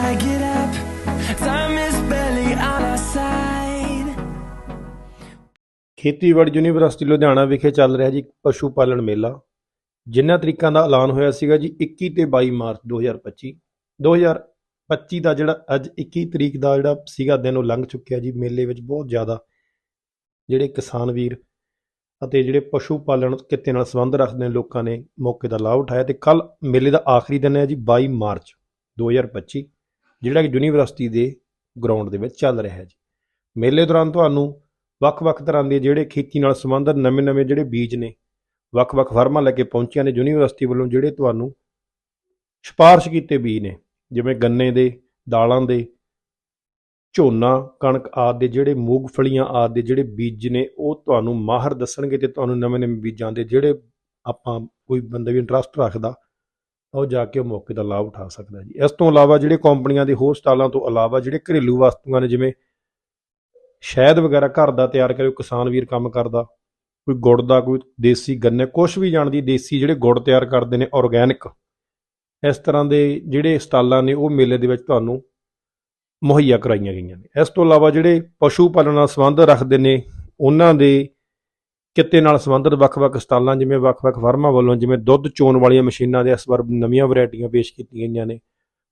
I get up. Time is barely on our side. ਖੇਤੀਬਾੜੀ university Ludhiana ਵਿਖੇ ਚੱਲ ਰਿਹਾ ਜੀ ਪਸ਼ੂ ਪਾਲਣ ਮੇਲਾ ਜਿਨ੍ਹਾਂ ਤਰੀਕਾਂ ਦਾ ਐਲਾਨ ਹੋਇਆ ਸੀਗਾ ਜੀ 21 ਤੇ 22 ਮਾਰਚ 2025 2025 ਦਾ ਜਿਹੜਾ ਅੱਜ 21 ਤਰੀਕ ਦਾ ਜਿਹੜਾ ਸੀਗਾ ਦਿਨ ਉਹ ਲੰਘ ਚੁੱਕਿਆ ਜੀ, ਮੇਲੇ ਵਿੱਚ ਬਹੁਤ ਜ਼ਿਆਦਾ ਜਿਹੜੇ ਕਿਸਾਨ ਵੀਰ ਅਤੇ ਜਿਹੜੇ ਪਸ਼ੂ ਪਾਲਣ ਕਿੱਤੇ ਨਾਲ ਸੰਬੰਧ ਰੱਖਦੇ ਨੇ ਲੋਕਾਂ ਨੇ ਮੌਕੇ ਦਾ ਲਾਭ ਉਠਾਇਆ ਤੇ ਕੱਲ ਮੇਲੇ ਦਾ ਆਖਰੀ ਦਿਨ ਹੈ ਜੀ 22 ਮਾਰਚ 2025 ਜਿਹੜਾ ਕਿ ਯੂਨੀਵਰਸਿਟੀ ਦੇ ਗਰਾਊਂਡ ਦੇ ਵਿੱਚ ਚੱਲ ਰਿਹਾ ਹੈ ਜੀ। ਮੇਲੇ ਦੌਰਾਨ ਤੁਹਾਨੂੰ ਵੱਖ-ਵੱਖ ਤਰ੍ਹਾਂ ਦੇ ਜਿਹੜੇ ਖੇਤੀ ਨਾਲ ਸੰਬੰਧਿਤ ਨਵੇਂ-ਨਵੇਂ ਜਿਹੜੇ ਬੀਜ ਨੇ, ਵੱਖ-ਵੱਖ ਫਰਮਾਂ ਲੈ ਕੇ ਪਹੁੰਚੀਆਂ ਨੇ ਯੂਨੀਵਰਸਿਟੀ ਵੱਲੋਂ ਜਿਹੜੇ ਤੁਹਾਨੂੰ ਸਿਫਾਰਸ਼ ਕੀਤੇ ਬੀਜ ਨੇ, ਜਿਵੇਂ ਗੰਨੇ ਦੇ, ਦਾਲਾਂ ਦੇ, ਝੋਨਾ, ਕਣਕ ਆਦਿ ਦੇ ਜਿਹੜੇ ਮੂੰਗਫਲੀਆਂ ਆਦਿ ਦੇ ਜਿਹੜੇ ਬੀਜ ਨੇ, ਉਹ ਤੁਹਾਨੂੰ ਮਾਹਰ ਦੱਸਣਗੇ ਤੇ ਤੁਹਾਨੂੰ ਨਵੇਂ-ਨਵੇਂ ਬੀਜਾਂ ਦੇ ਜਿਹੜੇ ਆਪਾਂ ਕੋਈ ਬੰਦਾ ਵੀ ਇੰਟਰਸਟ ਰੱਖਦਾ ਉਹ ਜਾ ਕੇ ਉਹ ਮੌਕੇ ਦਾ ਲਾਭ ਉਠਾ ਸਕਦਾ ਜੀ। ਇਸ ਤੋਂ ਇਲਾਵਾ ਜਿਹੜੇ ਕੰਪਨੀਆਂ ਦੇ ਹੋਰ ਸਟਾਲਾਂ ਤੋਂ ਇਲਾਵਾ ਜਿਹੜੇ ਘਰੇਲੂ ਵਸਤੂਆਂ ਨੇ, ਜਿਵੇਂ ਸ਼ਹਿਦ ਵਗੈਰਾ ਘਰ ਦਾ ਤਿਆਰ ਕਰਿਓ ਕਿਸਾਨ ਵੀਰ ਕੰਮ ਕਰਦਾ, ਕੋਈ ਗੁੜ ਦਾ, ਕੋਈ ਦੇਸੀ ਗੰਨੇ ਕੁਝ ਵੀ ਜਾਣਦੀ ਦੇਸੀ ਜਿਹੜੇ ਗੁੜ ਤਿਆਰ ਕਰਦੇ ਨੇ ਆਰਗੈਨਿਕ ਇਸ ਤਰ੍ਹਾਂ ਦੇ ਜਿਹੜੇ ਸਟਾਲਾਂ ਨੇ, ਉਹ ਮੇਲੇ ਦੇ ਵਿੱਚ ਤੁਹਾਨੂੰ ਮੁਹੱਈਆ ਕਰਾਈਆਂ ਗਈਆਂ ਨੇ। ਇਸ ਤੋਂ ਇਲਾਵਾ ਜਿਹੜੇ ਪਸ਼ੂ ਪਾਲਣ ਨਾਲ ਸੰਬੰਧ ਰੱਖਦੇ ਨੇ, ਉਹਨਾਂ ਦੇ ਕਿੱਤੇ ਨਾਲ ਸੰਬੰਧਿਤ ਵੱਖ-ਵੱਖ ਸਟਾਲਾਂ, ਜਿਵੇਂ ਵੱਖ-ਵੱਖ ਫਰਮਾਂ ਵੱਲੋਂ, ਜਿਵੇਂ ਦੁੱਧ ਚੋਣ ਵਾਲੀਆਂ ਮਸ਼ੀਨਾਂ ਦੇ ਇਸ ਵਾਰ ਨਵੀਆਂ ਵੈਰਾਈਟੀਆਂ ਪੇਸ਼ ਕੀਤੀਆਂ ਗਈਆਂ ਨੇ,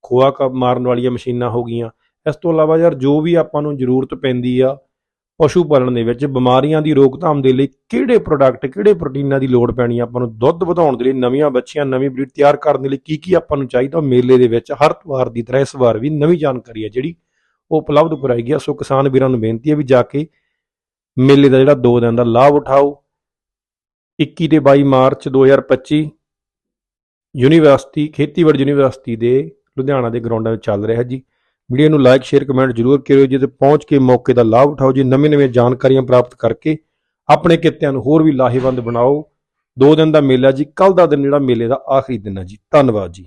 ਖੋਆ ਕ ਮਾਰਨ ਵਾਲੀਆਂ ਮਸ਼ੀਨਾਂ ਹੋ ਗਈਆਂ। ਇਸ ਤੋਂ ਇਲਾਵਾ ਯਾਰ, ਜੋ ਵੀ ਆਪਾਂ ਨੂੰ ਜ਼ਰੂਰਤ ਪੈਂਦੀ ਆ ਪਸ਼ੂ ਪਾਲਣ ਦੇ ਵਿੱਚ, ਬਿਮਾਰੀਆਂ ਦੀ ਰੋਕਥਾਮ ਦੇ ਲਈ ਕਿਹੜੇ ਪ੍ਰੋਡਕਟ ਕਿਹੜੇ ਪ੍ਰੋਟੀਨਾਂ ਦੀ ਲੋੜ ਪੈਣੀ ਆ ਆਪਾਂ ਨੂੰ ਦੁੱਧ ਵਧਾਉਣ ਦੇ ਲਈ, ਨਵੀਆਂ ਬੱਚੀਆਂ, ਨਵੀਂ ਬਰੀਡ ਤਿਆਰ ਕਰਨ ਦੇ ਲਈ ਕੀ ਕੀ ਆਪਾਂ ਨੂੰ ਚਾਹੀਦਾ ਉਹ ਮੇਲੇ ਦੇ ਵਿੱਚ, ਹਰ ਵਾਰ ਦੀ ਤਰ੍ਹਾਂ ਇਸ ਵਾਰ ਵੀ ਨਵੀਂ ਜਾਣਕਾਰੀ ਹੈ ਜਿਹੜੀ ਉਹ ਉਪਲਬਧ ਕਰਾਈ ਗਈ ਆ। ਸੋ ਕਿਸਾਨ ਵੀਰਾਂ ਨੂੰ ਬੇਨਤੀ ਹੈ ਵੀ ਜਾ ਕੇ ਮੇਲੇ ਦਾ ਜਿਹੜਾ 2 ਦਿਨ ਦਾ ਲਾਭ ਉਠਾਓ। 21 ਤੇ 22 ਮਾਰਚ 2025 ਯੂਨੀਵਰਸਿਟੀ, ਖੇਤੀਬਾੜੀ ਯੂਨੀਵਰਸਿਟੀ ਦੇ ਲੁਧਿਆਣਾ ਦੇ ਗਰਾਊਂਡਾਂ ਵਿੱਚ ਚੱਲ ਰਿਹਾ ਜੀ। ਵੀਡੀਓ ਨੂੰ ਲਾਈਕ, ਸ਼ੇਅਰ, ਕਮੈਂਟ ਜ਼ਰੂਰ ਕਰਿਓ ਜੀ ਤੇ ਪਹੁੰਚ ਕੇ ਮੌਕੇ ਦਾ ਲਾਭ ਉਠਾਓ ਜੀ। ਨਵੇਂ ਨਵੇਂ ਜਾਣਕਾਰੀਆਂ ਪ੍ਰਾਪਤ ਕਰਕੇ ਆਪਣੇ ਕਿੱਤਿਆਂ ਨੂੰ ਹੋਰ ਵੀ ਲਾਹੇਵੰਦ ਬਣਾਓ। ਦੋ ਦਿਨ ਦਾ ਮੇਲਾ ਜੀ। ਕੱਲ ਦਾ ਦਿਨ ਜਿਹੜਾ ਮੇਲੇ ਦਾ ਆਖਰੀ ਦਿਨ ਹੈ ਜੀ। ਧੰਨਵਾਦ ਜੀ।